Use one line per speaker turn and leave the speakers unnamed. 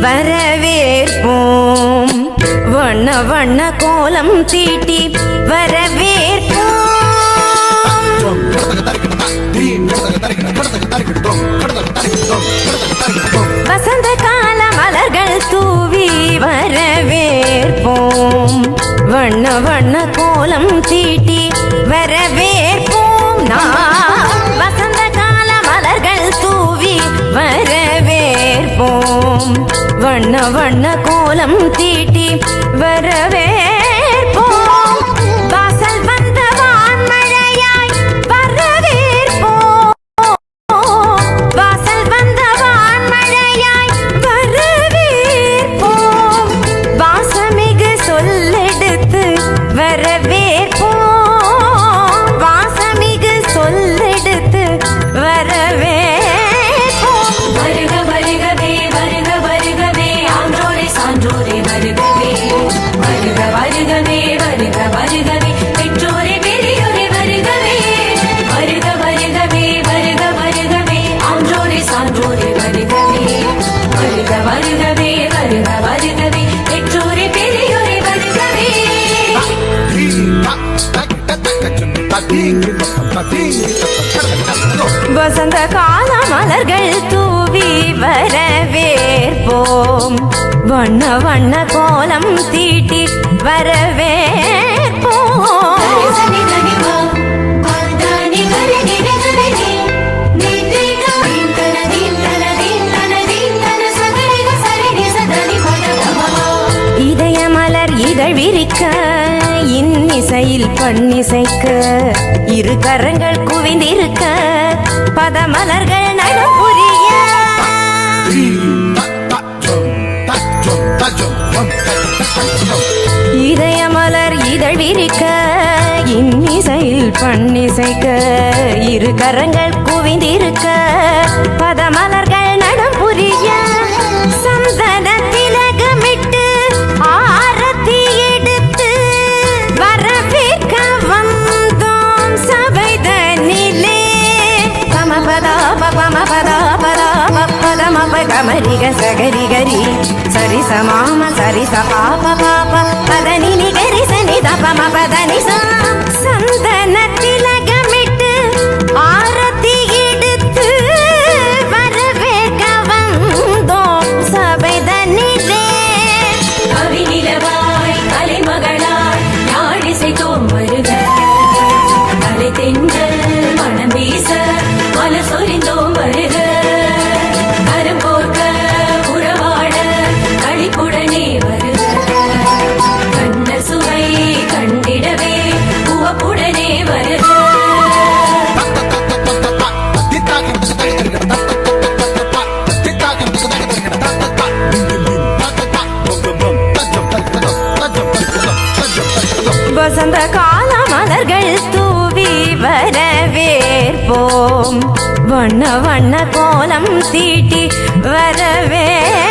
வரவேற்போம். வண்ண வண்ண கோலம் தீட்டி வரவேற்போம். வண்ண வண்ண கோலம் சீட்டி வரவேற்போம் நாம். வசந்த கால மலர்கள் தூவி வரவேற்போம். வண்ண வண்ண கோலம் தீட்டி
வரவே
வசந்த கால மலர்கள் தூவி வரவேற்போம். வண்ண வண்ண கோலம் தீட்டி வரவேற்போம். இதய மலர் இதழ் விரிக்க இன்னிசையில் பண்ணிசைக்க இரு கரங்கள் குவிந்திருக்க பதமலர்கள் நடுப்புரிய இதயமலர் இதழ் விரிக்க இன்னிசையில் பண்ணிசைக்க இரு கரங்கள் குவிந்திருக்க
సమరిగ సగరి గరి సరి సమామ సరి సపాప పాప. పదని గరి సని తపమ పదని సా. సందనతి
வசந்த கால மலர்கள் தூவி வரவேற்போம். வண்ண வண்ண கோலம் தீட்டி வரவே